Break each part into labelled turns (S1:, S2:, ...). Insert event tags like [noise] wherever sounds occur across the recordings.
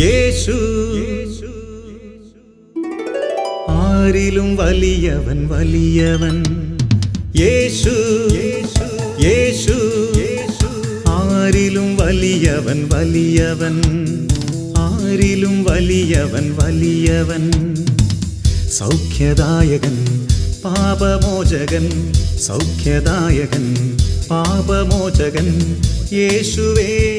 S1: യേശു ആരിലും വലിയവൻ വലിയവൻ യേശു യേശു ആരിലും വലിയവൻ വലിയവൻ ആരിലും വലിയവൻ വലിയവൻ സൗഖ്യദായകൻ പാപമോചകൻ സൗഖ്യദായകൻ പാപമോചകൻ യേശുവേഗരക്ഷകൻ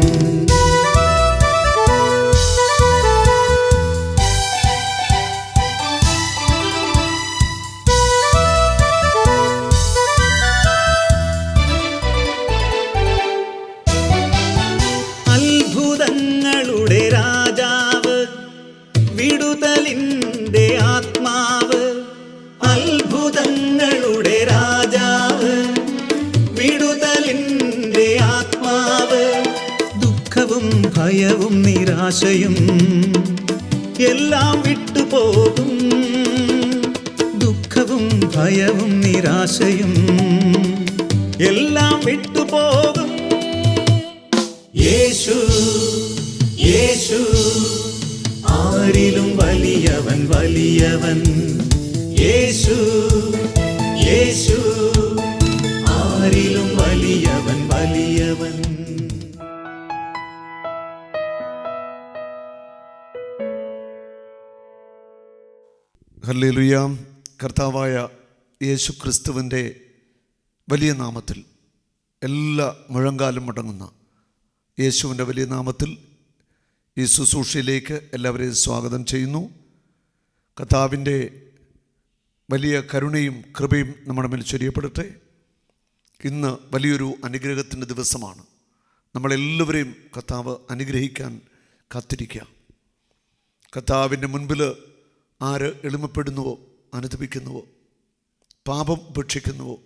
S1: യേശു യേശു ആരിലും വലിയവൻ വലിയവൻ. യേശു യേശു ആരിലും വലിയവൻ വലിയവൻ.
S2: ഹല്ലേലൂയ. കർത്താവായ യേശു ക്രിസ്തുവിന്റെ വലിയ നാമത്തിൽ എല്ലാ മുഴങ്കാലും മുടങ്ങുന്ന യേശുവിന്റെ വലിയ നാമത്തിൽ ഈ ശുശ്രൂഷയിലേക്ക് എല്ലാവരെയും സ്വാഗതം ചെയ്യുന്നു. കഥാവിന്റെ വലിയ കരുണയും കൃപയും നമ്മുടെ മേൽ ചൊരിയപ്പെടട്ടെ. ഇന്ന് വലിയൊരു അനുഗ്രഹത്തിന്റെ ദിവസമാണ്. നമ്മളെല്ലാവരെയും കർത്താവ് അനുഗ്രഹിക്കാൻ കാത്തിരിക്കുക. കർത്താവിന്റെ മുൻപിൽ ആര് എളിമപ്പെടുന്നുവോ അനുദപിക്കുന്നുവോ പാപം ഉപേക്ഷിക്കുന്നുവോ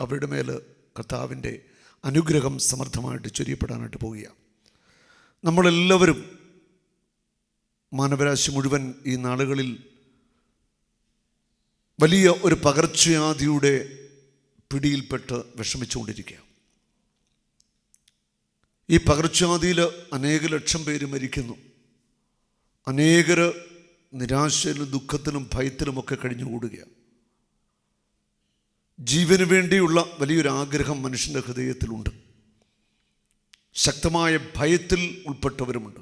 S2: അവരുടെ മേൽ കർത്താവിന്റെ അനുഗ്രഹം സമർത്ഥമായിട്ട് ചൊരിയപ്പെടാനായിട്ട് പോവുകയാണ്. നമ്മളെല്ലാവരും മാനവരാശി മുഴുവൻ ഈ നാളുകളിൽ വലിയ ഒരു പകർച്ചവ്യാധിയുടെ പിടിയിൽപ്പെട്ട് വിഷമിച്ചുകൊണ്ടിരിക്കുക ഈ പകർച്ചവ്യാധിയിൽ അനേക ലക്ഷം പേര് മരിക്കുന്നു. അനേകർ നിരാശയിലും ദുഃഖത്തിലും ഭയത്തിലുമൊക്കെ കഴിഞ്ഞുകൂടുകയാണ്. ജീവന് വേണ്ടിയുള്ള വലിയൊരു ആഗ്രഹം മനുഷ്യന്റെ ഹൃദയത്തിലുണ്ട്. ശക്തമായ ഭയത്തിൽ ഉൾപ്പെട്ടവരുമുണ്ട്.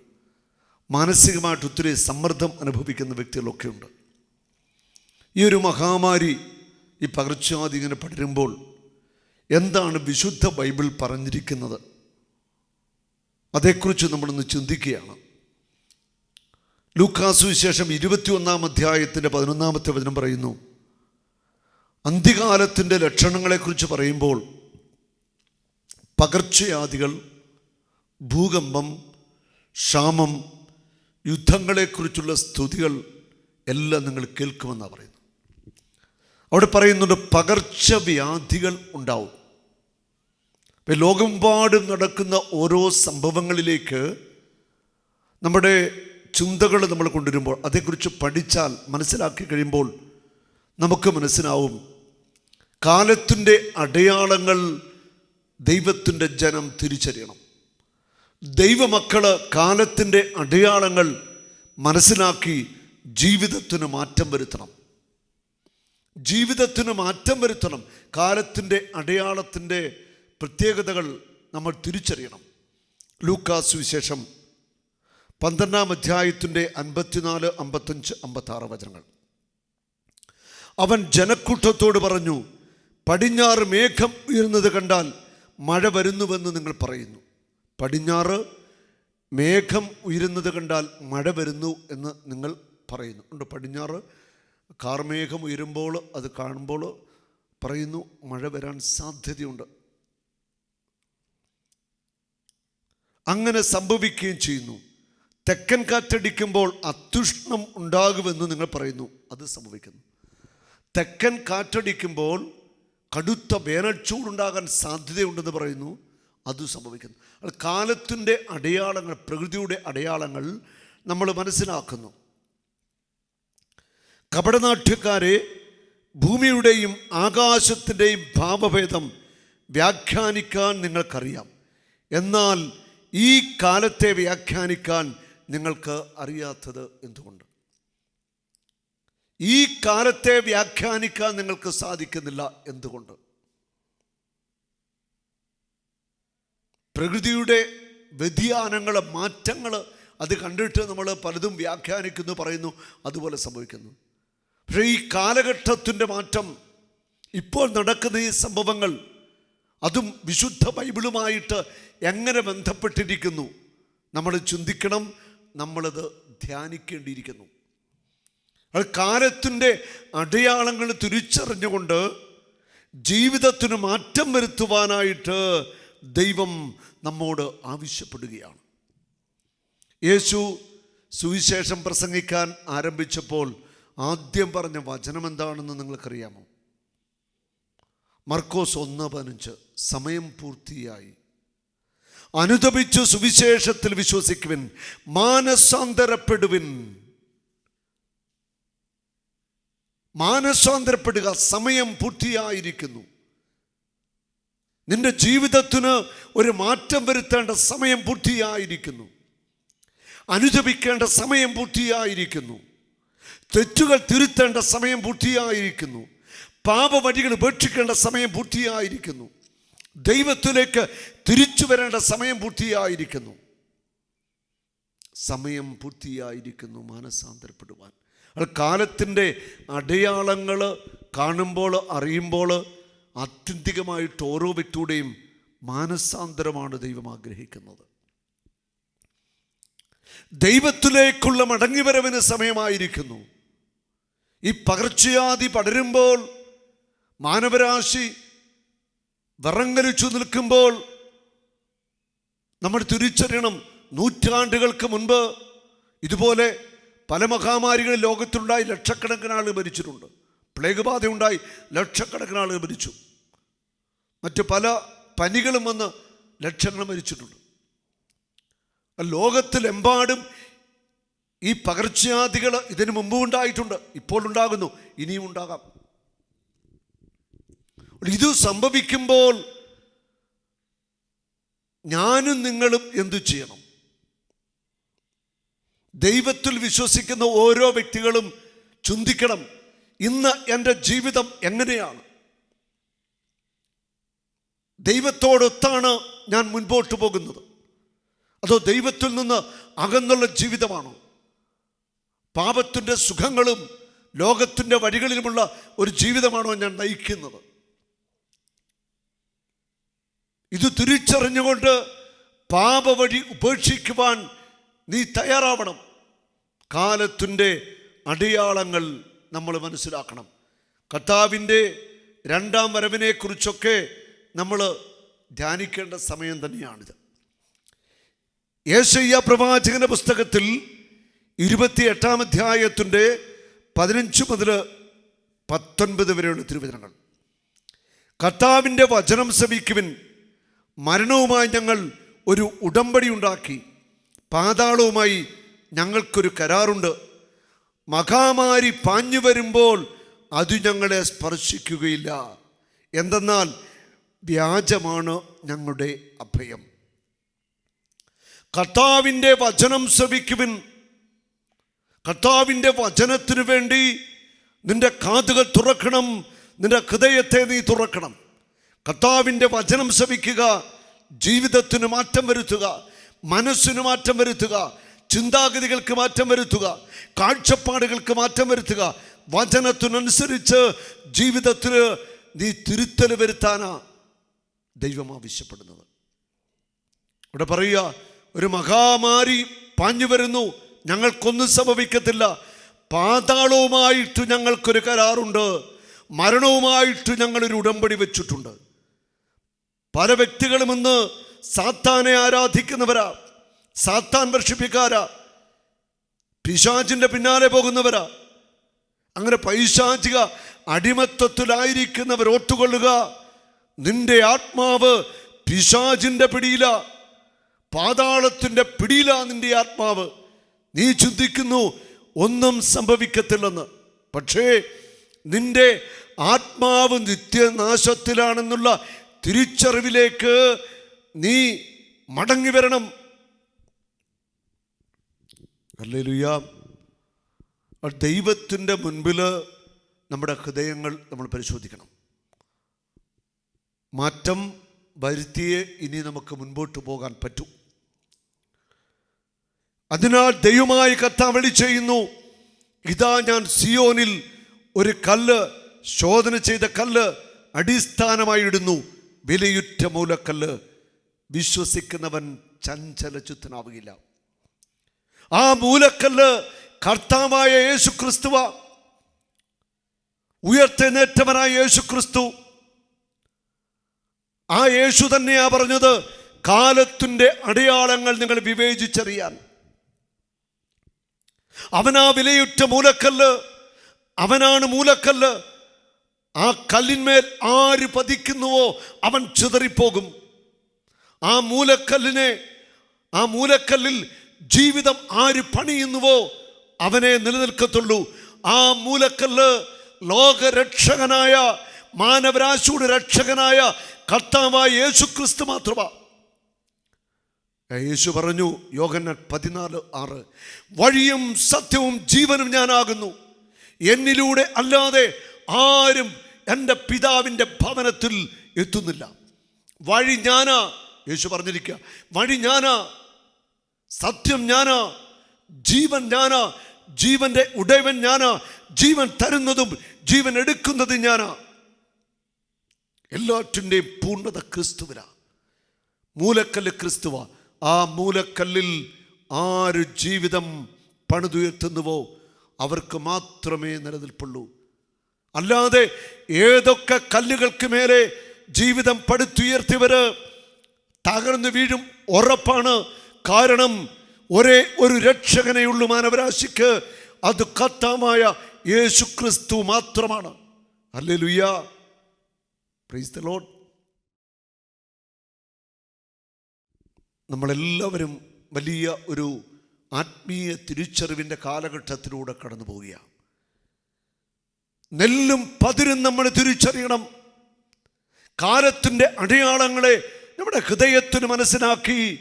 S2: മാനസികമായിട്ട് ഒത്തിരി സമ്മർദ്ദം അനുഭവിക്കുന്ന വ്യക്തികളൊക്കെ ഉണ്ട് ഈ ഒരു മഹാമാരി ഈ പകർച്ചവ്യാധി ഇങ്ങനെ പടരുമ്പോൾ എന്താണ് വിശുദ്ധ ബൈബിൾ പറഞ്ഞിരിക്കുന്നത്? അതേക്കുറിച്ച് നമ്മളൊന്ന് ചിന്തിക്കുകയാണ്. ലൂക്കാസു വിശേഷം ഇരുപത്തിയൊന്നാം അധ്യായത്തിന്റെ പതിനൊന്നാമത്തെ വചനം പറയുന്നു അന്ത്യകാലത്തിന്റെ ലക്ഷണങ്ങളെക്കുറിച്ച് പറയുമ്പോൾ പകർച്ചവ്യാധികൾ ഭൂകമ്പം ക്ഷാമം യുദ്ധങ്ങളെക്കുറിച്ചുള്ള സ്തുതികൾ എല്ലാം നിങ്ങൾ കേൾക്കുമെന്നാണ് പറയുന്നത്. അവിടെ പറയുന്നുണ്ട് പകർച്ചവ്യാധികൾ ഉണ്ടാവും. ലോകമെമ്പാടും നടക്കുന്ന ഓരോ സംഭവങ്ങളിലേക്ക് നമ്മുടെ ചിന്തകൾ നമ്മൾ കൊണ്ടുവരുമ്പോൾ അതേക്കുറിച്ച് പഠിച്ചാൽ മനസ്സിലാക്കി കഴിയുമ്പോൾ നമുക്ക് മനസ്സിലാവും. കാലത്തിന്റെ അടയാളങ്ങൾ ദൈവത്തിന്റെ ജനം തിരിച്ചറിയണം. ദൈവമക്കൾ കാലത്തിന്റെ അടയാളങ്ങൾ മനസ്സിലാക്കി ജീവിതത്തിന് മാറ്റം വരുത്തണം. ജീവിതത്തിന് മാറ്റം വരുത്തണം. കാലത്തിന്റെ അടയാളത്തിന്റെ പ്രത്യേകതകൾ നമ്മൾ തിരിച്ചറിയണം. ലൂക്കാസ് വിശേഷം പന്ത്രണ്ടാം അധ്യായത്തിന്റെ അൻപത്തിനാല് അമ്പത്തഞ്ച് അമ്പത്താറ് വചനങ്ങൾ. അവൻ ജനക്കൂട്ടത്തോട് പറഞ്ഞു പടിഞ്ഞാറ് മേഘം ഉയർന്നത് കണ്ടാൽ മഴ വരുന്നുവെന്ന് നിങ്ങൾ പറയുന്നു. പടിഞ്ഞാറ് മേഘം ഉയരുന്നത് കണ്ടാൽ മഴ വരുന്നു എന്ന് നിങ്ങൾ പറയുന്നു. ഉണ്ട്. പടിഞ്ഞാറ് കാർമേഘം ഉയരുമ്പോൾ അത് കാണുമ്പോൾ പറയുന്നു മഴ വരാൻ സാധ്യതയുണ്ട്. അങ്ങനെ സംഭവിക്കുകയും ചെയ്യുന്നു. തെക്കൻ കാറ്റടിക്കുമ്പോൾ അത്യുഷ്ണം ഉണ്ടാകുമെന്ന് നിങ്ങൾ പറയുന്നു. അത് സംഭവിക്കുന്നു. തെക്കൻ കാറ്റടിക്കുമ്പോൾ കടുത്ത വേനൽച്ചൂടുണ്ടാകാൻ സാധ്യതയുണ്ടെന്ന് പറയുന്നു. അത് സംഭവിക്കുന്നു. അത് കാലത്തിന്റെ അടയാളങ്ങൾ പ്രകൃതിയുടെ അടയാളങ്ങൾ നമ്മൾ മനസ്സിലാക്കുന്നു. കപടനാട്യക്കാരെ ഭൂമിയുടെയും ആകാശത്തിന്റെയും ഭാവഭേദം വ്യാഖ്യാനിക്കാൻ നിങ്ങൾക്കറിയാം. എന്നാൽ ഈ കാലത്തെ വ്യാഖ്യാനിക്കാൻ നിങ്ങൾക്ക് അറിയാത്തത് എന്തുകൊണ്ട്? ഈ കാലത്തെ വ്യാഖ്യാനിക്കാൻ നിങ്ങൾക്ക് സാധിക്കുന്നില്ല എന്തുകൊണ്ട്? പ്രകൃതിയുടെ വ്യതിയാനങ്ങൾ മാറ്റങ്ങൾ അത് കണ്ടിട്ട് നമ്മൾ പലതും വ്യാഖ്യാനിക്കുന്നു പറയുന്നു അതുപോലെ സംഭവിക്കുന്നു. പക്ഷേ ഈ കാലഘട്ടത്തിന്റെ മാറ്റം ഇപ്പോൾ നടക്കുന്ന ഈ സംഭവങ്ങൾ അതും വിശുദ്ധ ബൈബിളുമായിട്ട് എങ്ങനെ ബന്ധപ്പെട്ടിരിക്കുന്നു? നമ്മൾ ചിന്തിക്കണം നമ്മളത് ധ്യാനിക്കേണ്ടിയിരിക്കുന്നു. അത് കാലത്തിന്റെ അടയാളങ്ങൾ തിരിച്ചറിഞ്ഞുകൊണ്ട് ജീവിതത്തിന് മാറ്റം വരുത്തുവാനായിട്ട് ദൈവം നമ്മോട് ആവശ്യപ്പെടുകയാണ്. യേശു സുവിശേഷം പ്രസംഗിക്കാൻ ആരംഭിച്ചപ്പോൾ ആദ്യം പറഞ്ഞ വചനം എന്താണെന്ന് നിങ്ങൾക്കറിയാമോ? മർക്കോസ് ഒന്ന് പതിനഞ്ച് സമയം പൂർത്തിയായി. അനുദപിച്ചു സുവിശേഷത്തിൽ വിശ്വസിക്കുവിൻ മാനസാന്തരപ്പെടുവിൻ. മാനസാന്തരപ്പെടുക സമയം പൂർത്തിയായിരിക്കുന്നു. നിന്റെ ജീവിതത്തിന് ഒരു മാറ്റം വരുത്തേണ്ട സമയം പൂർത്തിയായിരിക്കുന്നു. അനുജപിക്കേണ്ട സമയം പൂർത്തിയായിരിക്കുന്നു. തെറ്റുകൾ തിരുത്തേണ്ട സമയം പൂർത്തിയായിരിക്കുന്നു. പാപവഴികൾ ഉപേക്ഷിക്കേണ്ട സമയം പൂർത്തിയായിരിക്കുന്നു. ദൈവത്തിലേക്ക് തിരിച്ചു വരേണ്ട സമയം പൂർത്തിയായിരിക്കുന്നു. സമയം പൂർത്തിയായിരിക്കുന്നു മാനസാന്തരപ്പെടുവാൻ. അത് കാലത്തിന്റെ അടയാളങ്ങൾ കാണുമ്പോൾ അറിയുമ്പോൾ ആത്യന്തികമായിട്ട് ഓരോ വ്യക്തിയുടെയും മാനസാന്തരമാണ് ദൈവം ആഗ്രഹിക്കുന്നത്. ദൈവത്തിലേക്കുള്ള മടങ്ങിവരവിന് സമയമായിരിക്കുന്നു. ഈ പകർച്ചയാതി പടരുമ്പോൾ മാനവരാശി വിറങ്ങലിച്ചു നിൽക്കുമ്പോൾ നമ്മൾ തിരിച്ചറിയണം നൂറ്റാണ്ടുകൾക്ക് മുൻപ് ഇതുപോലെ പല മഹാമാരികളും ലോകത്തിലുണ്ടായി. ലക്ഷക്കണക്കിന് ആളുകൾ മരിച്ചിട്ടുണ്ട്. പ്ലേഗ് ബാധയുണ്ടായി ലക്ഷക്കണക്കിന് ആളുകൾ മരിച്ചു. മറ്റ് പല പനികളും വന്ന് ലക്ഷങ്ങൾ മരിച്ചിട്ടുണ്ട്. ലോകത്തിലെമ്പാടും ഈ പകർച്ചവ്യാധികൾ ഇതിനു മുമ്പും ഉണ്ടായിട്ടുണ്ട്. ഇപ്പോൾ ഉണ്ടാകുന്നു. ഇനിയും ഉണ്ടാകാം. ഇത് സംഭവിക്കുമ്പോൾ ഞാനും നിങ്ങളും എന്തു ചെയ്യണം? ദൈവത്തിൽ വിശ്വസിക്കുന്ന ഓരോ വ്യക്തികളും ചിന്തിക്കണം ഇന്ന് എന്റെ ജീവിതം എങ്ങനെയാണ്? ദൈവത്തോടൊത്താണ് ഞാൻ മുൻപോട്ട് പോകുന്നത്. അതോ ദൈവത്തിൽ നിന്ന് അകന്നുള്ള ജീവിതമാണോ? പാപത്തിന്റെ സുഖങ്ങളും ലോകത്തിന്റെ വഴികളിലുമുള്ള ഒരു ജീവിതമാണോ ഞാൻ നയിക്കുന്നത്? ഇത് തിരിച്ചറിഞ്ഞുകൊണ്ട് പാപവഴി ഉപേക്ഷിക്കുവാൻ നീ തയ്യാറാവണം. കാലത്തിന്റെ അടയാളങ്ങൾ നമ്മൾ മനസ്സിലാക്കണം. കർത്താവിന്റെ രണ്ടാം വരവിനെക്കുറിച്ചൊക്കെ നമ്മൾ ധ്യാനിക്കേണ്ട സമയം തന്നെയാണിത്. യേശയ്യ പ്രവാചകന്റെ പുസ്തകത്തിൽ ഇരുപത്തി എട്ടാം അധ്യായത്തിന്റെ പതിനഞ്ച് മുതൽ പത്തൊൻപത് വരെയുള്ള തിരുവചനങ്ങൾ. കർത്താവിന്റെ വചനം ശ്രമിക്കുവിൻ മരണവുമായി ഞങ്ങൾ ഒരു ഉടമ്പടി ഉണ്ടാക്കി. പാതാളവുമായി ഞങ്ങൾക്കൊരു കരാറുണ്ട്. മഹാമാരി പാഞ്ഞു വരുമ്പോൾ അത് ഞങ്ങളെ സ്പർശിക്കുകയില്ല. എന്തെന്നാൽ വ്യാജമാണ് ഞങ്ങളുടെ അഭയം. കർത്താവിന്റെ വചനം ശ്രവിക്കുവിൻ. കർത്താവിന്റെ വചനത്തിനു വേണ്ടി നിന്റെ കാതുകൾ തുറക്കണം. നിന്റെ ഹൃദയത്തെ നീ തുറക്കണം. കർത്താവിന്റെ വചനം ശ്രവിക്കുക. ജീവിതത്തിന് മാറ്റം വരുത്തുക. മനസ്സിന് മാറ്റം വരുത്തുക ചിന്താഗതികൾക്ക് മാറ്റം വരുത്തുക കാഴ്ചപ്പാടുകൾക്ക് മാറ്റം വരുത്തുക വചനത്തിനനുസരിച്ച് ജീവിതത്തിൽ നീ തിരുത്തൽ വരുത്താനാ ദൈവം ആവശ്യപ്പെടുന്നത്. ഇവിടെ പറയുക ഒരു മഹാമാരി പാഞ്ഞു വരുന്നു ഞങ്ങൾക്കൊന്നും സംഭവിക്കത്തില്ല. പാതാളവുമായിട്ട് ഞങ്ങൾക്കൊരു കരാറുണ്ട് മരണവുമായിട്ട് ഞങ്ങളൊരു ഉടമ്പടി വെച്ചിട്ടുണ്ട്. പല വ്യക്തികളും ഇന്ന് സാത്താനെ ആരാധിക്കുന്നവരാ? സാത്താൻ വർഷിപ്പിക്കാരാ? പിശാചിന്റെ പിന്നാലെ പോകുന്നവരാ? അങ്ങനെ പൈശാചിക അടിമത്വത്തിലായിരിക്കുന്നവർ ഓർത്തുകൊള്ളുക. നിന്റെ ആത്മാവ് പിശാചിന്റെ പിടിയില. പാതാളത്തിന്റെ പിടിയില നിന്റെ ആത്മാവ്. നീ ചിന്തിക്കുന്നു ഒന്നും സംഭവിക്കത്തില്ലെന്ന്. പക്ഷേ നിന്റെ ആത്മാവ് നിത്യനാശത്തിലാണെന്നുള്ള തിരിച്ചറിവിലേക്ക് നീ മടങ്ങി വരണം. അല്ലേലുയ്യ ദൈവത്തിന്റെ മുൻപിൽ നമ്മുടെ ഹൃദയങ്ങൾ നമ്മൾ പരിശോധിക്കണം. മാറ്റം വരുത്തിയേ ഇനി നമുക്ക് മുൻപോട്ട് പോകാൻ പറ്റൂ. അതിനാൽ ദൈവമായി കത്താവളി വിളി ചെയ്യുന്നു ഇതാ ഞാൻ സിയോനിൽ ഒരു കല്ല് ശോധന ചെയ്ത കല്ല് അടിസ്ഥാനമായി ഇടുന്നു വിലയുറ്റ മൂലക്കല്ല് വിശ്വസിക്കുന്നവൻ ചഞ്ചലചുത്തനാവുകയില്ല ആ മൂലക്കല്ല് കർത്താവായ യേശു ക്രിസ്തുവ ഉയർത്തെഴുന്നേറ്റവനായ യേശു ക്രിസ്തു ആ യേശു തന്നെയാ പറഞ്ഞത് കാലത്തിന്റെ അടയാളങ്ങൾ നിങ്ങൾ വിവേചിച്ചറിയാൻ. അവനാ വിലയുറ്റ മൂലക്കല്ല് അവനാണ് മൂലക്കല്ല്. ആ കല്ലിന്മേൽ ആര് പതിക്കുന്നുവോ അവൻ ചിതറിപ്പോകും. ആ മൂലക്കല്ലിനെ ആ മൂലക്കല്ലിൽ ജീവിതം ആര് പണിയുന്നുവോ അവനെ നിലനിൽക്കത്തുള്ളൂ. ആ മൂലക്കല്ല് ലോകരക്ഷകനായ മാനവരാശിയുടെ രക്ഷകനായ കർത്താവായ യേശു ക്രിസ്തു മാത്രമാണ് യേശു പറഞ്ഞു യോഗന്നൻ പതിനാല് ആറ് വഴിയും സത്യവും ജീവനും ഞാനാകുന്നു. എന്നിലൂടെ അല്ലാതെ ആരും എന്റെ പിതാവിന്റെ ഭവനത്തിൽ എത്തുന്നില്ല. വഴി ഞാനാ യേശു പറഞ്ഞിരിക്കുക വഴി ഞാനാ സത്യം ഞാനാ ജീവൻ ഞാനാ ജീവന്റെ ഉടയവൻ ഞാനാ ജീവൻ തരുന്നതും ജീവൻ എടുക്കുന്നതും ഞാനാ. എല്ലാറ്റിന്റെയും പൂർണത ക്രിസ്തുവിനാ. മൂലക്കല്ല് ക്രിസ്തുവ. ആ മൂലക്കല്ലിൽ ആര് ജീവിതം പണിതുയർത്തുന്നുവോ അവർക്ക് മാത്രമേ നിലനിൽപ്പുള്ളൂ. അല്ലാതെ ഏതൊക്കെ കല്ലുകൾക്ക് മേലെ ജീവിതം പടുത്തുയർത്തിയവര് തകർന്നു വീഴും ഉറപ്പാണ്. കാരണം ഒരേ ഒരു രക്ഷകനെയുള്ളു മാനവരാശിക്ക്. അത് കത്താമായ യേശു ക്രിസ്തു മാത്രമാണ് അല്ലേ ലുയ്യ പ്രൈസ് നമ്മളെല്ലാവരും വലിയ ഒരു ആത്മീയ തിരിച്ചറിവിന്റെ കാലഘട്ടത്തിലൂടെ കടന്നു പോവുകയാണ്. നെല്ലും പതിരും നമ്മൾ തിരിച്ചറിയണം. കാലത്തിന്റെ അടയാളങ്ങളെ നമ്മുടെ ഹൃദയത്തിന് മനസ്സിലാക്കി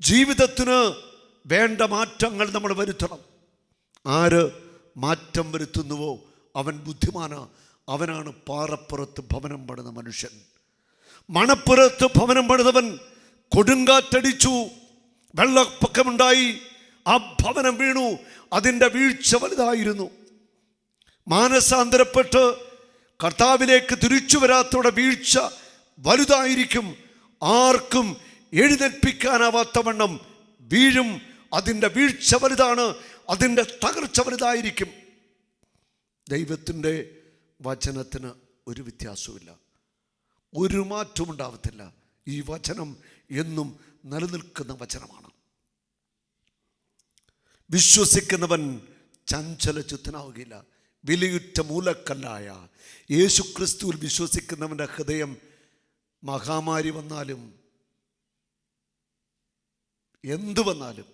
S2: ജീവിതത്തിന് വേണ്ട മാറ്റങ്ങൾ നമ്മൾ വരുത്തണം. ആര് മാറ്റം വരുത്തുന്നുവോ? അവൻ ബുദ്ധിമാന. അവനാണ് പാറപ്പുറത്ത് ഭവനം പണിത മനുഷ്യൻ. മണപ്പുറത്ത് ഭവനം പണിതവൻ കൊടുങ്കാറ്റടിച്ചു. വെള്ളപ്പൊക്കമുണ്ടായി. ആ ഭവനം വീണു. അതിന്റെ വീഴ്ച വലുതായിരുന്നു. മാനസാന്തരപ്പെട്ട് കർത്താവിലേക്ക് തിരിച്ചു വരാത്തോടെ വീഴ്ച വലുതായിരിക്കും. ആർക്കും എഴുന്നേൽപ്പിക്കാനാവാത്തവണ്ണം വീഴും. അതിന്റെ വീഴ്ച വലുതാണ്. അതിന്റെ തകർച്ച വലുതായിരിക്കും. ദൈവത്തിന്റെ വചനത്തിന് ഒരു വ്യത്യാസവുമില്ല. ഒരു മാറ്റവും ഉണ്ടാവത്തില്ല. ഈ വചനം എന്നും നിലനിൽക്കുന്ന വചനമാണ്. വിശ്വസിക്കുന്നവൻ ചഞ്ചലചിത്തനാവുകയില്ല വിലയുറ്റ മൂലക്കല്ലായ. യേശുക്രിസ്തുവിൽ വിശ്വസിക്കുന്നവന്റെ ഹൃദയം മഹാമാരി വന്നാലും എന്തു വന്നാലും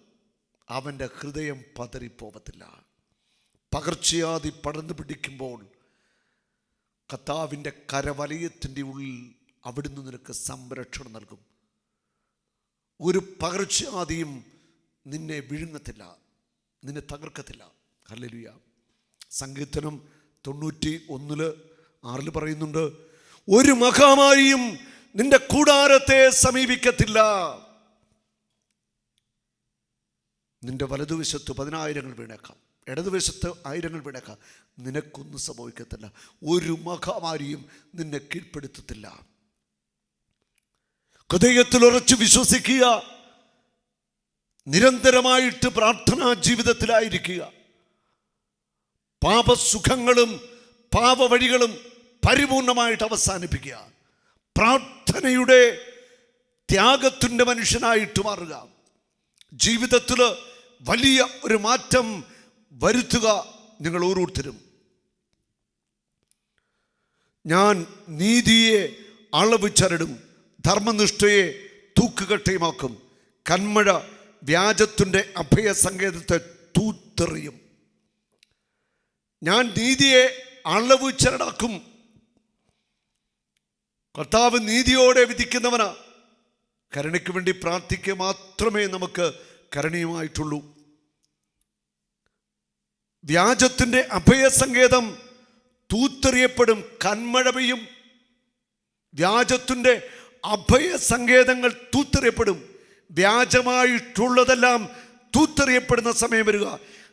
S2: അവന്റെ ഹൃദയം പതറിപ്പോവത്തില്ല. പകർച്ചയാതി പടർന്നു പിടിക്കുമ്പോൾ കർത്താവിന്റെ കരവലയത്തിന്റെ ഉള്ളിൽ അവിടുന്ന് നിനക്ക് സംരക്ഷണം നൽകും. ഒരു പകർച്ചയാതിയും നിന്നെ വിഴുങ്ങത്തില്ല നിന്നെ തകർക്കത്തില്ല. ഹല്ലേലൂയ. സങ്കീർത്തനം തൊണ്ണൂറ്റി ഒന്നിൽ ആറിൽ പറയുന്നുണ്ട് ഒരു മഹാമാരിയും നിന്റെ കൂടാരത്തെ സമീപിക്കത്തില്ല. നിന്റെ വലതുവശത്ത് പതിനായിരങ്ങൾ വീണേക്കാം. ഇടതുവശത്ത് ആയിരങ്ങൾ വീണേക്കാം. നിനക്കൊന്നും സംഭവിക്കത്തില്ല. ഒരു മഹാമാരിയും നിന്നെ കീഴ്പ്പെടുത്തത്തില്ല. ഹൃദയത്തിൽ ഉറച്ചു വിശ്വസിക്കുക. നിരന്തരമായിട്ട് പ്രാർത്ഥനാ ജീവിതത്തിലായിരിക്കുക. പാപസുഖങ്ങളും പാപവഴികളും പരിപൂർണമായിട്ട് അവസാനിപ്പിക്കുക. പ്രാർത്ഥനയുടെ ത്യാഗത്തിന്റെ മനുഷ്യനായിട്ട് മാറുക. ജീവിതത്തിൽ വലിയ ഒരു മാറ്റം വരുത്തുക നിങ്ങൾ ഓരോരുത്തരും. ഞാൻ നീതിയെ അളവ് ചരടും ധർമ്മനിഷ്ഠയെ തൂക്കുകട്ടയുമാക്കും കന്മഴ വ്യാജത്തിന്റെ അഭയസങ്കേതത്തെ തൂത്തെറിയും. ഞാൻ നീതിയെ അളവ് ചരടാക്കും കർത്താവ് നീതിയോടെ വിധിക്കുന്നവനാ. കരുണയ്ക്ക് വേണ്ടി പ്രാർത്ഥിക്കുക മാത്രമേ നമുക്ക് കരണീയമായിട്ടുള്ളൂ. വ്യാജത്തിന്റെ അഭയസങ്കേതം തൂത്തെറിയപ്പെടും കന്മഴ പെയ്യും വ്യാജത്തിന്റെ അഭയസങ്കേതങ്ങൾ തൂത്തെറിയപ്പെടും. വ്യാജമായിട്ടുള്ളതെല്ലാം തൂത്തെറിയപ്പെടുന്ന സമയം വരിക.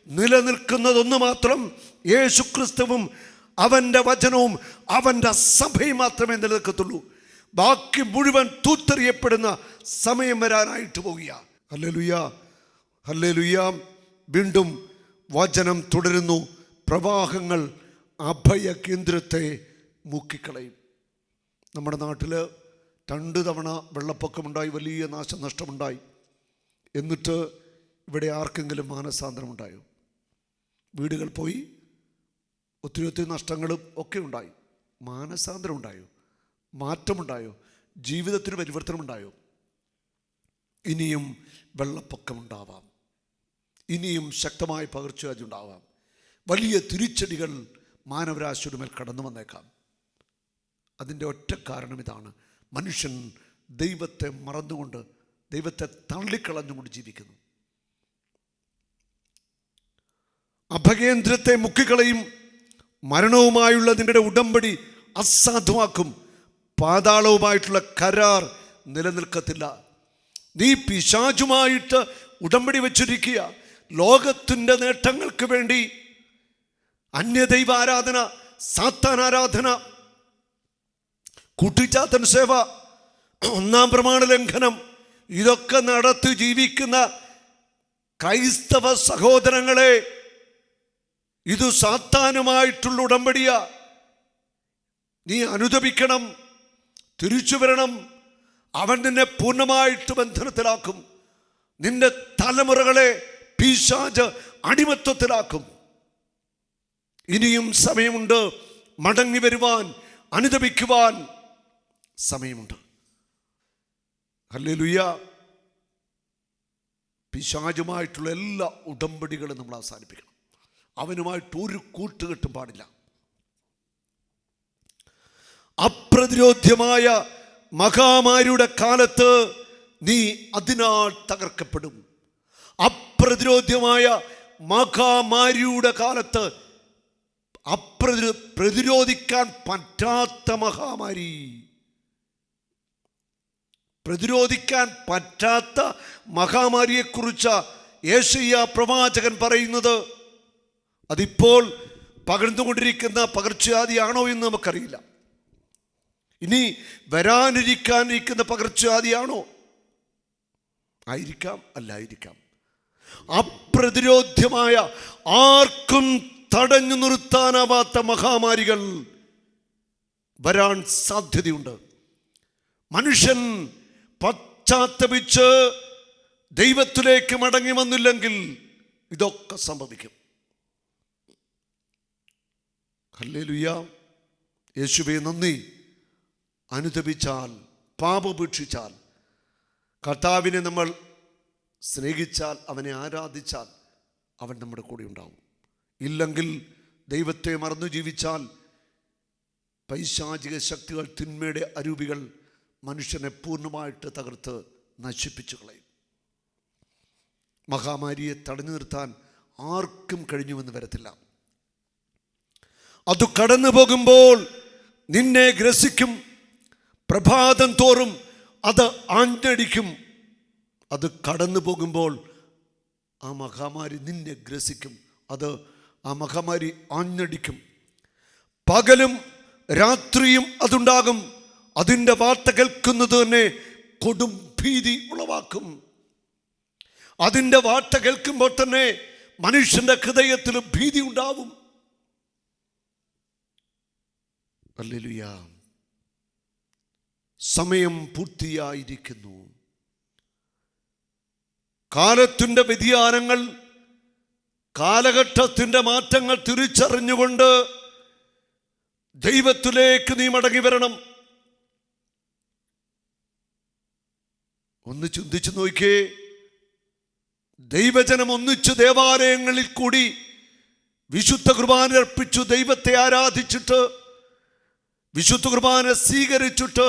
S2: നിലനിൽക്കുന്നതൊന്ന് മാത്രം യേശുക്രിസ്തുവും അവന്റെ വചനവും അവന്റെ സഭയും മാത്രമേ നിലനിൽക്കത്തുള്ളൂ. ബാക്കി മുഴുവൻ തൂത്തെറിയപ്പെടുന്ന സമയം വരാനായിട്ട് പോകുക ഹല്ലേലൂയ ഹല്ലേലൂയ. വീണ്ടും വചനം തുടരുന്നു. പ്രവാഹങ്ങൾ അഭയ കേന്ദ്രത്തെ മുക്കിക്കളയും. നമ്മുടെ നാട്ടിൽ രണ്ട് തവണ വെള്ളപ്പൊക്കമുണ്ടായി വലിയ നാശനഷ്ടമുണ്ടായി. എന്നിട്ട് ഇവിടെ ആർക്കെങ്കിലും മാനസാന്തരമുണ്ടായോ? വീടുകൾ പോയി ഒത്തിരി ഒത്തിരി നഷ്ടങ്ങളും ഒക്കെ ഉണ്ടായി. മാനസാന്തരം ഉണ്ടായോ? മാറ്റമുണ്ടായോ? ജീവിതത്തിന് പരിവർത്തനമുണ്ടായോ? ഇനിയും വെള്ളപ്പൊക്കമുണ്ടാവാം ഇനിയും ശക്തമായ പകർച്ചവ്യാധി ഉണ്ടാവാം. വലിയ തിരിച്ചടികൾ മാനവരാശിയുടെ മേൽ കടന്നു വന്നേക്കാം. അതിന്റെ ഒറ്റ കാരണം ഇതാണ്. മനുഷ്യൻ ദൈവത്തെ മറന്നുകൊണ്ട് ദൈവത്തെ തള്ളിക്കളഞ്ഞുകൊണ്ട് ജീവിക്കുന്നു. അഭകേന്ദ്രത്തെ മുക്കിക്കളയും മരണവുമായുള്ള നിങ്ങളുടെ ഉടമ്പടി അസാധുവാക്കും. പാതാളവുമായിട്ടുള്ള കരാർ നിലനിൽക്കത്തില്ല. നീ പിശാചുമായിട്ട് ഉടമ്പടി വെച്ചിരിക്കുക. ലോകത്തിന്റെ നേട്ടങ്ങൾക്ക് വേണ്ടി. അന്യദൈവ ആരാധന സാത്താൻ ആരാധന കുട്ടിച്ചാത്തൻ സേവ ഒന്നാം പ്രമാണ ലംഘനം ഇതൊക്കെ നടത്തി ജീവിക്കുന്ന ക്രൈസ്തവ സഹോദരങ്ങളെ ഇത് സാത്താനുമായിട്ടുള്ള ഉടമ്പടിയ. നീ അനുദപിക്കണം തിരിച്ചു വരണം അവൻ നിന്നെ പൂർണമായിട്ട് ബന്ധനത്തിലാക്കും. നിന്റെ തലമുറകളെ പീശാജ് അടിമത്വത്തിലാക്കും ഇനിയും സമയമുണ്ട് മടങ്ങി വരുവാൻ അനുദപിക്കുവാൻ സമയമുണ്ട്. ഹല്ലേലൂയ. പിശാചുമായിട്ടുള്ള എല്ലാ ഉടമ്പടികളും നമ്മൾ അവസാനിപ്പിക്കണം. അവനുമായിട്ട് ഒരു കൂട്ടുകെട്ടും പാടില്ല. അപ്രതിരോധ്യമായ മഹാമാരിയുടെ കാലത്ത് നീ അതിനാൽ തകർക്കപ്പെടും. അപ്രതിരോധ്യമായ മഹാമാരിയുടെ കാലത്ത് അപ്രതി പ്രതിരോധിക്കാൻ പറ്റാത്ത മഹാമാരി. പ്രതിരോധിക്കാൻ പറ്റാത്ത മഹാമാരിയെക്കുറിച്ച് യേശയ്യ പ്രവാചകൻ പറയുന്നത് അതിപ്പോൾ പകർന്നുകൊണ്ടിരിക്കുന്ന പകർച്ചവ്യാധിയാണോ എന്ന് നമുക്കറിയില്ല. ഇനി വരാനിരിക്കാനിരിക്കുന്ന പകർച്ചവ്യാധിയാണോ? ആയിരിക്കാം അല്ലായിരിക്കാം. അപ്രതിരോധ്യമായ ആർക്കും തടഞ്ഞു നിർത്താനാവാത്ത മഹാമാരികൾ വരാൻ സാധ്യതയുണ്ട്. മനുഷ്യൻ പശ്ചാത്തപിച്ച് ദൈവത്തിലേക്ക് മടങ്ങി വന്നില്ലെങ്കിൽ ഇതൊക്കെ സംഭവിക്കും. ഹല്ലേലൂയ. യേശുവെ നന്ദി. അനുദപിച്ചാൽ പാപപേക്ഷിച്ചാൽ കർത്താവിനെ നമ്മൾ സ്നേഹിച്ചാൽ അവനെ ആരാധിച്ചാൽ അവൻ നമ്മുടെ കൂടെ ഉണ്ടാവും. ഇല്ലെങ്കിൽ ദൈവത്തെ മറന്നു ജീവിച്ചാൽ പൈശാചിക ശക്തികൾ തിന്മയുടെ അരൂപികൾ മനുഷ്യനെ പൂർണമായിട്ട് തകർത്ത് നശിപ്പിച്ചു കളയും. മഹാമാരിയെ തടഞ്ഞു നിർത്താൻ ആർക്കും കഴിഞ്ഞുവെന്ന് വരത്തില്ല. അത് കടന്നു പോകുമ്പോൾ നിന്നെ ഗ്രസിക്കും. പ്രഭാതം തോറും അത് ആഞ്ഞടിക്കും. അത് കടന്നു പോകുമ്പോൾ ആ മഹാമാരി നിന്നെ ഗ്രസിക്കും. അത് ആ മഹാമാരി ആഞ്ഞടിക്കും. പകലും രാത്രിയും അതുണ്ടാകും. അതിന്റെ വാർത്ത കേൾക്കുന്നത് തന്നെ കൊടും ഭീതി ഉളവാക്കും. അതിന്റെ വാർത്ത കേൾക്കുമ്പോൾ തന്നെ മനുഷ്യന്റെ ഹൃദയത്തിൽ ഭീതി ഉണ്ടാവും. അല്ലേലുയ സമയം പൂർത്തിയായിരിക്കുന്നു. കാലത്തിന്റെ വ്യതിയാനങ്ങൾ കാലഘട്ടത്തിന്റെ മാറ്റങ്ങൾ തിരിച്ചറിഞ്ഞുകൊണ്ട് ദൈവത്തിലേക്ക് നീ മടങ്ങി വരണം. ഒന്ന് ചിന്തിച്ചു നോക്കിയേ. ദൈവജനം ഒന്നിച്ചു ദേവാലയങ്ങളിൽ കൂടി വിശുദ്ധ കുർബാന അർപ്പിച്ചു ദൈവത്തെ ആരാധിച്ചിട്ട് വിശുദ്ധ കുർബാന സ്വീകരിച്ചിട്ട്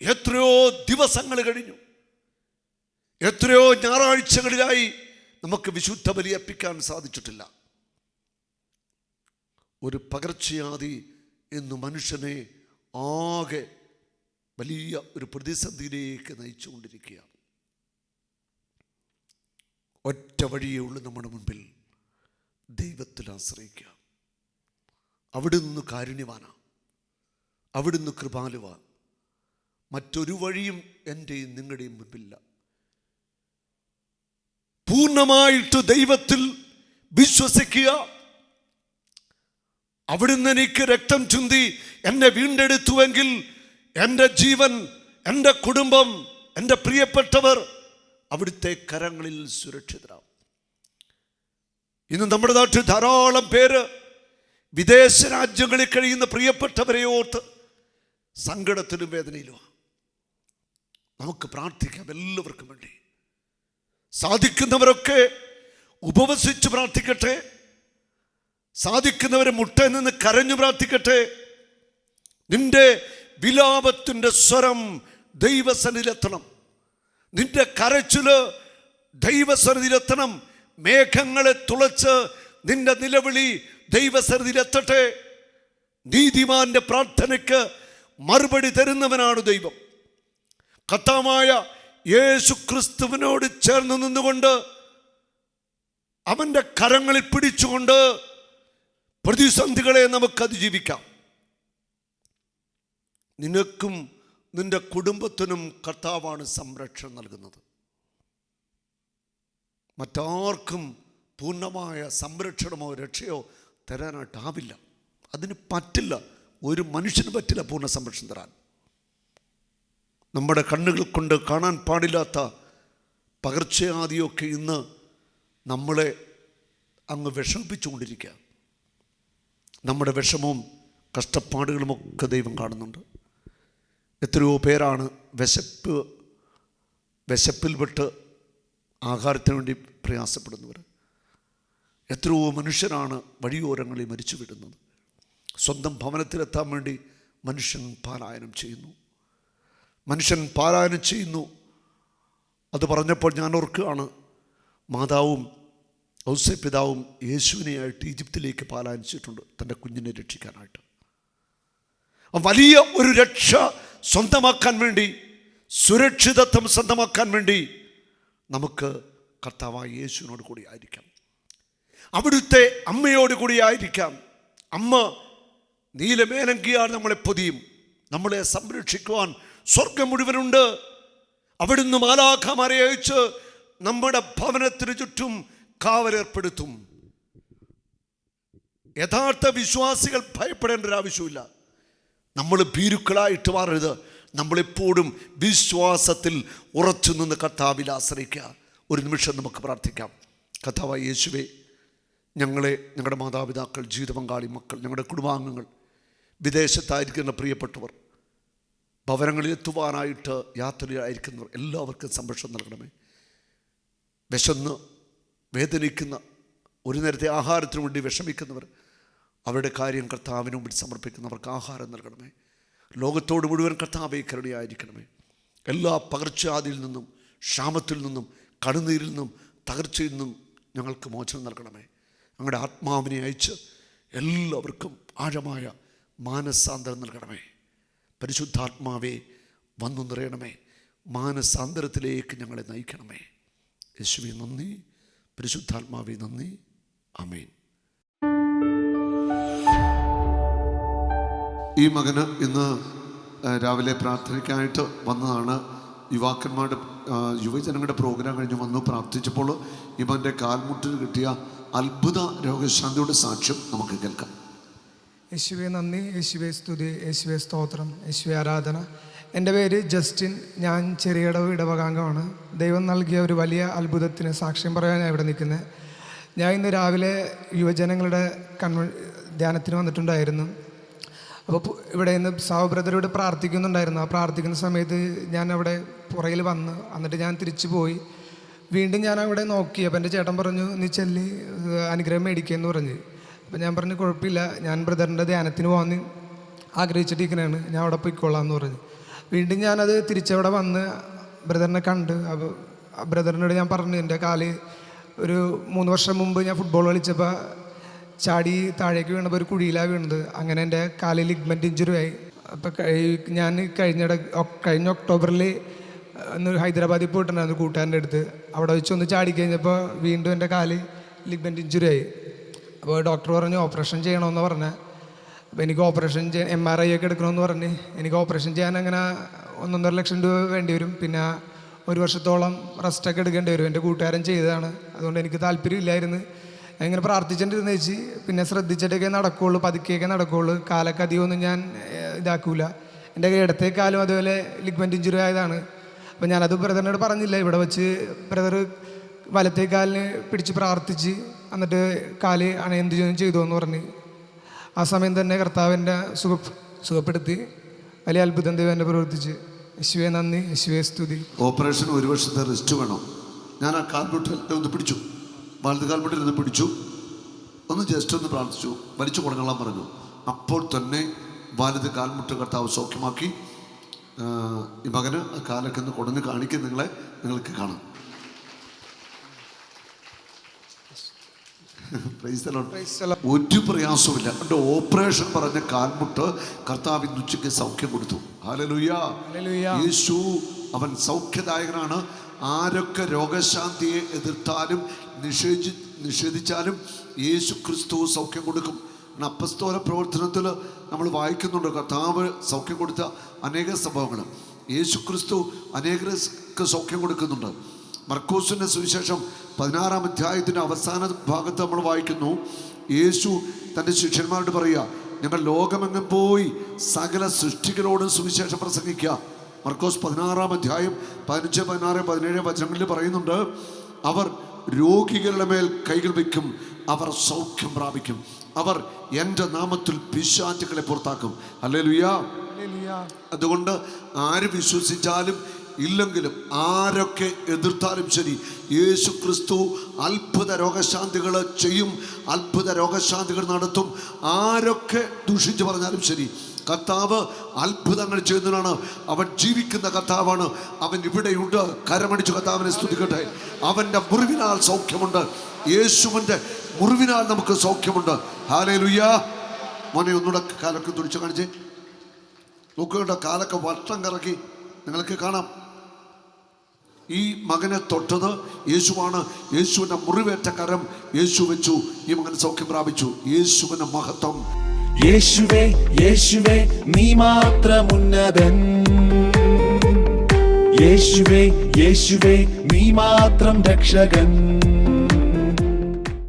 S2: എത്രയോ ദിവസങ്ങൾ കഴിഞ്ഞു. എത്രയോ ഞായറാഴ്ചകളിലായി നമുക്ക് വിശുദ്ധ ബലിയർപ്പിക്കാൻ സാധിച്ചിട്ടില്ല. ഒരു പകർച്ചയാതി എന്ന് മനുഷ്യനെ ആകെ വലിയ ഒരു പ്രതിസന്ധിയിലേക്ക് നയിച്ചുകൊണ്ടിരിക്കുകയാണ്. ഒറ്റ വഴിയേ ഉള്ളൂ നമ്മുടെ മുൻപിൽ ദൈവത്തിൽ ആശ്രയിക്കുക. അവിടുന്ന് കാരുണ്യവാനാ. അവിടുന്ന് കൃപാലുവ. മറ്റൊരു വഴിയും എന്റെയും നിങ്ങളുടെയും മുമ്പില്ല പൂർണമായിട്ട് ദൈവത്തിൽ വിശ്വസിക്കുക. അവിടുന്ന് എനിക്ക് രക്തം ചുന്തി എന്നെ വീണ്ടെടുത്തുവെങ്കിൽ എന്റെ ജീവൻ എന്റെ കുടുംബം എന്റെ പ്രിയപ്പെട്ടവർ അവിടുത്തെ കരങ്ങളിൽ സുരക്ഷിതരാകും ഇന്ന് നമ്മുടെ നാട്ടിൽ ധാരാളം പേര് വിദേശ രാജ്യങ്ങളിൽ കഴിയുന്ന പ്രിയപ്പെട്ടവരെ ഓർത്ത് സങ്കടത്തിലും വേദനയിലുമാണ്. നമുക്ക് പ്രാർത്ഥിക്കാം എല്ലാവർക്കും വേണ്ടി. സാധിക്കുന്നവരൊക്കെ ഉപവസിച്ച് പ്രാർത്ഥിക്കട്ടെ. സാധിക്കുന്നവരെ മുട്ടയിൽ നിന്ന് കരഞ്ഞു പ്രാർത്ഥിക്കട്ടെ. നിന്റെ വിലാപത്തിന്റെ സ്വരം ദൈവസനിലെത്തണം നിന്റെ കരച്ചിൽ ദൈവസന്നിധിയിലെത്തണം. മേഘങ്ങളെ തുളച്ച് നിന്റെ നിലവിളി ദൈവസന്നിധിയിലെത്തട്ടെ. നീതിമാന്റെ പ്രാർത്ഥനയ്ക്ക് മറുപടി തരുന്നവനാണ് ദൈവം. കത്താമായ യേശു ക്രിസ്തുവിനോട് ചേർന്ന് നിന്നുകൊണ്ട് അവന്റെ കരങ്ങളിൽ പിടിച്ചുകൊണ്ട് പ്രതിസന്ധികളെ നമുക്ക് അതിജീവിക്കാം നിനക്കും നിന്റെ കുടുംബത്തിനും കർത്താവാണ് സംരക്ഷണം നൽകുന്നത്. മറ്റാർക്കും പൂർണമായ സംരക്ഷണമോ രക്ഷയോ തരാനായിട്ടാവില്ല. അതിന് പറ്റില്ല. ഒരു മനുഷ്യന് പറ്റില്ല പൂർണ സംരക്ഷണം തരാൻ. നമ്മുടെ കണ്ണുകൾ കൊണ്ട് കാണാൻ പാടില്ലാത്ത പകർച്ചയാദിയൊക്കെ ഇന്ന് നമ്മളെ അങ്ങ് വിഷമിപ്പിച്ചുകൊണ്ടിരിക്കുക. നമ്മുടെ വിഷമവും കഷ്ടപ്പാടുകളുമൊക്കെ ദൈവം കാണുന്നുണ്ട്. എത്രയോ പേരാണ് വിശപ്പ് വിശപ്പിൽപ്പെട്ട് ആഹാരത്തിന് വേണ്ടി പ്രയാസപ്പെടുന്നവർ. എത്രയോ മനുഷ്യരാണ് വഴിയോരങ്ങളിൽ മരിച്ചു വിടുന്നത് സ്വന്തം ഭവനത്തിലെത്താൻ വേണ്ടി മനുഷ്യൻ പാരായണം ചെയ്യുന്നു. മനുഷ്യൻ പാരായണം ചെയ്യുന്നു. അത് പറഞ്ഞപ്പോൾ ഞാൻ ഓർക്കുകയാണ് മാതാവും ഔസേ പിതാവും യേശുവിനെയായിട്ട് ഈജിപ്തിലേക്ക് പാലായനിച്ചിട്ടുണ്ട് തന്റെ കുഞ്ഞിനെ രക്ഷിക്കാനായിട്ട്. വലിയ ഒരു രക്ഷ സ്വന്തമാക്കാൻ വേണ്ടി സുരക്ഷിതത്വം സ്വന്തമാക്കാൻ വേണ്ടി നമുക്ക് കർത്താവായ യേശുവിനോട് കൂടി ആയിരിക്കാം. അവിടുത്തെ അമ്മയോട് കൂടി ആയിരിക്കാം. അമ്മ നീലമേലങ്കിയാണ് നമ്മളെ പൊതിയും. നമ്മളെ സംരക്ഷിക്കുവാൻ സ്വർഗം മുഴുവനുണ്ട്. അവിടുന്ന് മാലാഖമാരെ അയച്ച് നമ്മുടെ ഭവനത്തിന് ചുറ്റും കാവലേർപ്പെടുത്തും. യഥാർത്ഥ വിശ്വാസികൾ ഭയപ്പെടേണ്ട ഒരു ആവശ്യമില്ല. നമ്മൾ ഭീരുക്കളായിട്ട് മാറരുത്. നമ്മളെപ്പോഴും വിശ്വാസത്തിൽ ഉറച്ചു നിന്ന് കർത്താവിൽ ആശ്രയിക്കുക. ഒരു നിമിഷം നമുക്ക് പ്രാർത്ഥിക്കാം. കർത്താവായ യേശുവേ ഞങ്ങളെ ഞങ്ങളുടെ മാതാപിതാക്കൾ ജീവിത പങ്കാളി മക്കൾ ഞങ്ങളുടെ കുടുംബാംഗങ്ങൾ വിദേശത്തായിരിക്കുന്ന പ്രിയപ്പെട്ടവർ ഭവനങ്ങളിൽ എത്തുവാനായിട്ട് യാത്രയായിരിക്കുന്നവർ എല്ലാവർക്കും സംരക്ഷണം നൽകണമേ. വിശന്ന് വേദനിക്കുന്ന ഒരു നേരത്തെ ആഹാരത്തിനു വേണ്ടി വിഷമിക്കുന്നവർ അവരുടെ കാര്യം കർത്താവിന് മുമ്പിൽ സമർപ്പിക്കുന്നവർക്ക് ആഹാരം നൽകണമേ. ലോകത്തോട് മുഴുവൻ കർത്താവെ കരുണയായിരിക്കണമേ. എല്ലാ പകർച്ചയാതിയിൽ നിന്നും ക്ഷാമത്തിൽ നിന്നും കടുനീരിൽ നിന്നും തകർച്ചയിൽ നിന്നും ഞങ്ങൾക്ക് മോചനം നൽകണമേ. ഞങ്ങളുടെ ആത്മാവിനെ അയച്ച് എല്ലാവർക്കും ആഴമായ മാനസാന്തരം നൽകണമേ. പരിശുദ്ധാത്മാവെ വന്നു നിറയണമേ. മാനസാന്തരത്തിലേക്ക് ഞങ്ങളെ നയിക്കണമേ. യേശുവെ നന്ദി. പരിശുദ്ധാത്മാവെ നന്ദി. അമേൻ ഈ മകന് ഇന്ന് രാവിലെ പ്രാർത്ഥനയ്ക്കായിട്ട് വന്നതാണ്. യുവാക്കന്മാരുടെ യുവജനങ്ങളുടെ പ്രോഗ്രാം കഴിഞ്ഞ് വന്നു. പ്രാർത്ഥിച്ചപ്പോൾ ഇവന്റെ കാൽമുട്ടിൽ കിട്ടിയ അത്ഭുത രോഗശാന്തിയുടെ സാക്ഷ്യം നമുക്ക് കേൾക്കാം.
S3: യേശുവെ നന്ദി. യേശുവെ സ്തുതി. യേശുവെ സ്തോത്രം. യേശുവെ ആരാധന. എന്റെ പേര് ജസ്റ്റിൻ. ഞാൻ ചെറിയടവ് ഇടവകാംഗമാണ്. ദൈവം നൽകിയ ഒരു വലിയ അത്ഭുതത്തിന് സാക്ഷ്യം പറയാനാണ് ഇവിടെ നിൽക്കുന്നത്. ഞാൻ ഇന്ന് രാവിലെ യുവജനങ്ങളുടെ കൺവ ധ്യാനത്തിന് വന്നിട്ടുണ്ടായിരുന്നു. അപ്പോൾ ഇവിടെ ഇന്ന് സാവ് പ്രാർത്ഥിക്കുന്നുണ്ടായിരുന്നു. ആ പ്രാർത്ഥിക്കുന്ന സമയത്ത് ഞാൻ അവിടെ പുറകിൽ വന്ന് എന്നിട്ട് ഞാൻ തിരിച്ചു പോയി. വീണ്ടും ഞാൻ അവിടെ നോക്കി. അപ്പോൾ എന്റെ ചേട്ടൻ പറഞ്ഞു നീ ചെല്ലി അനുഗ്രഹം അനുഗ്രഹം മേടിക്കുകയെന്ന് പറഞ്ഞ്. അപ്പോൾ ഞാൻ പറഞ്ഞു കുഴപ്പമില്ല. ഞാൻ ബ്രദറിന്റെ ധ്യാനത്തിന് പോകാൻ ആഗ്രഹിച്ചിട്ടിരിക്കുന്നതാണ് ഞാൻ അവിടെ പോയിക്കോളാം എന്ന് പറഞ്ഞു. വീണ്ടും ഞാനത് തിരിച്ചവിടെ വന്ന് ബ്രദറിനെ കണ്ട്. അപ്പോൾ ബ്രദറിനോട് ഞാൻ പറഞ്ഞു എന്റെ കാൽ ഒരു മൂന്ന് വർഷം മുമ്പ് ഞാൻ ഫുട്ബോൾ കളിച്ചപ്പോൾ ചാടി താഴേക്ക് വീണപ്പോൾ ഒരു കുഴിയിലാണ് വീണത്. അങ്ങനെ എന്റെ കാലിൽ ലിഗ്മെന്റ് ഇഞ്ചുറി ആയി. അപ്പോൾ ഞാൻ കഴിഞ്ഞ കഴിഞ്ഞ ഒക്ടോബറിൽ ഒന്ന് ഹൈദരാബാദിൽ പോയിട്ടുണ്ടായിരുന്നു കൂട്ടുകാരന്റെ അടുത്ത്. അവിടെ വെച്ച് ഒന്ന് ചാടി കഴിഞ്ഞപ്പോൾ വീണ്ടും എന്റെ കാൽ ലിഗ്മെന്റ് ഇഞ്ചുറി ആയി. അപ്പോൾ ഡോക്ടർ പറഞ്ഞു ഓപ്പറേഷൻ ചെയ്യണമെന്ന് പറഞ്ഞ്. അപ്പോൾ എനിക്ക് ഓപ്പറേഷൻ ചെയ്യാൻ എം ആർ ഐ ഒക്കെ എടുക്കണമെന്ന് പറഞ്ഞ്. എനിക്ക് ഓപ്പറേഷൻ ചെയ്യാൻ അങ്ങനെ ഒന്നൊന്നര ലക്ഷം രൂപ വേണ്ടി വരും. പിന്നെ ഒരു വർഷത്തോളം റെസ്റ്റൊക്കെ എടുക്കേണ്ടി വരും. എന്റെ കൂട്ടുകാരൻ ചെയ്തതാണ്. അതുകൊണ്ട് എനിക്ക് താല്പര്യമില്ലായിരുന്നു. ഞാൻ ഇങ്ങനെ പ്രാർത്ഥിച്ചിട്ടിരുന്ന വെച്ച് പിന്നെ ശ്രദ്ധിച്ചിട്ടൊക്കെ നടക്കുകയുള്ളൂ പതുക്കെയൊക്കെ നടക്കുകയുള്ളൂ കാലൊക്കെ അധികമൊന്നും ഞാൻ ഇതാക്കൂല. എന്റെ ഇടത്തെ കാലം അതുപോലെ ലിഗ്മെന്റ് ഇഞ്ചുറി ആയതാണ്. അപ്പോൾ ഞാനത് ബ്രദറിനോട് പറഞ്ഞില്ല. ഇവിടെ വെച്ച് ബ്രദർ വലത്തെ കാലിന് പിടിച്ച് പ്രാർത്ഥിച്ച് എന്നിട്ട് കാൽ അണയന്ത് ചെയ്തു എന്ന് പറഞ്ഞ്. ആ സമയം തന്നെ കർത്താവിന്റെ സുഖ സുഖപ്പെടുത്തി. വലിയ അത്ഭുതം ദൈവം എന്നെ പ്രവർത്തിച്ച്. യശുവെ നന്ദി. യശുവെ സ്തുതി.
S2: ഓപ്പറേഷൻ ഒരു വർഷത്തെ റെസ്റ്റ് വേണം. ഞാൻ ആ കാൽമുട്ടിൽ ഒന്ന് പിടിച്ചു. വലത് കാൽമുട്ടിൽ ഒന്ന് പിടിച്ചു. ഒന്ന് ജസ്റ്റ് ഒന്ന് പ്രാർത്ഥിച്ചു. വലിച്ചു കൊടുക്കണം പറഞ്ഞു. അപ്പോൾ തന്നെ വലത് കാൽമുട്ട് കർത്താവ് സൗഖ്യമാക്കി. ഈ മകന് കാലൊക്കെ ഒന്ന് കൊടുന്ന് കാണിക്കും നിങ്ങളെ. നിങ്ങൾക്ക് കാണാം. [laughs] ഒരു പ്രയാസമില്ല എന്റെ ഓപ്പറേഷൻ പറഞ്ഞ കാൽമുട്ട് കർത്താവ് ഇന്ന് ഉച്ചയ്ക്ക് സൗഖ്യം കൊടുത്തു. യേശു അവൻ സൗഖ്യദായകനാണ്. ആരൊക്കെ രോഗശാന്തിയെ എതിർത്താലും നിഷേധി നിഷേധിച്ചാലും യേശു ക്രിസ്തു സൗഖ്യം കൊടുക്കും. അപ്പസ്തോല പ്രവർത്തനത്തിൽ നമ്മൾ വായിക്കുന്നുണ്ട് കർത്താവ് സൗഖ്യം കൊടുത്ത അനേക സംഭവങ്ങൾ. യേശു ക്രിസ്തു അനേകർക്ക് സൗഖ്യം കൊടുക്കുന്നുണ്ട്. മർക്കോസിന്റെ സുവിശേഷം പതിനാറാം അധ്യായത്തിന്റെ അവസാന ഭാഗത്ത് നമ്മൾ വായിക്കുന്നു. യേശു തന്റെ ശിഷ്യന്മാരോട് പറയുക ഞങ്ങൾ ലോകമെങ്ങും പോയി സകല സൃഷ്ടികളോടും സുവിശേഷം പ്രസംഗിക്കുക. മർക്കോസ് പതിനാറാം അധ്യായം പതിനഞ്ച് പതിനാറ് പതിനേഴ് വചനങ്ങളിൽ പറയുന്നുണ്ട് അവർ രോഗികളുടെ മേൽ കൈകൾ വയ്ക്കും അവർ സൗഖ്യം പ്രാപിക്കും അവർ എന്റെ നാമത്തിൽ പിശാചുക്കളെ പുറത്താക്കും. അല്ലേ
S3: ലുയാ
S2: അതുകൊണ്ട് ആര് വിശ്വസിച്ചാലും ഇല്ലെങ്കിലും ആരൊക്കെ എതിർത്താലും ശരി യേശു ക്രിസ്തു അത്ഭുത രോഗശാന്തികൾ ചെയ്യും അത്ഭുത രോഗശാന്തികൾ നടത്തും. ആരൊക്കെ ദൂഷിച്ച് പറഞ്ഞാലും ശരി കർത്താവ് അത്ഭുതങ്ങൾ ചെയ്യുന്നതാണ് അവൻ ജീവിക്കുന്ന കർത്താവാണ്. അവൻ ഇവിടെയുണ്ട്. കരമടിച്ചു കർത്താവിനെ സ്തുതിക്കട്ടെ. അവന്റെ മുറിവിനാൽ സൗഖ്യമുണ്ട്. യേശുവിന്റെ മുറിവിനാൽ നമുക്ക് സൗഖ്യമുണ്ട്. ഹാലേ ലുയ്യ മോനെ ഒന്നുകൂടെ കാലൊക്കെ തുടിച്ചു കാണിച്ചേ. നോക്കുക കാലൊക്കെ വട്ടം കറക്കി. നിങ്ങൾക്ക് കാണാം. ഈ മകനെ തൊട്ടത് യേശുവാണ്. യേശുവിന്റെ മുറിവേറ്റ കരം യേശു വെച്ചു. ഈ മകൻ സൗഖ്യം പ്രാപിച്ചു. യേശുവിന്റെ മഹത്വം.
S1: യേശുവേ യേശുവേ നീ മാത്രം ഉന്നതൻ യേശുവേ യേശുവേ നീ മാത്രം രക്ഷകൻ.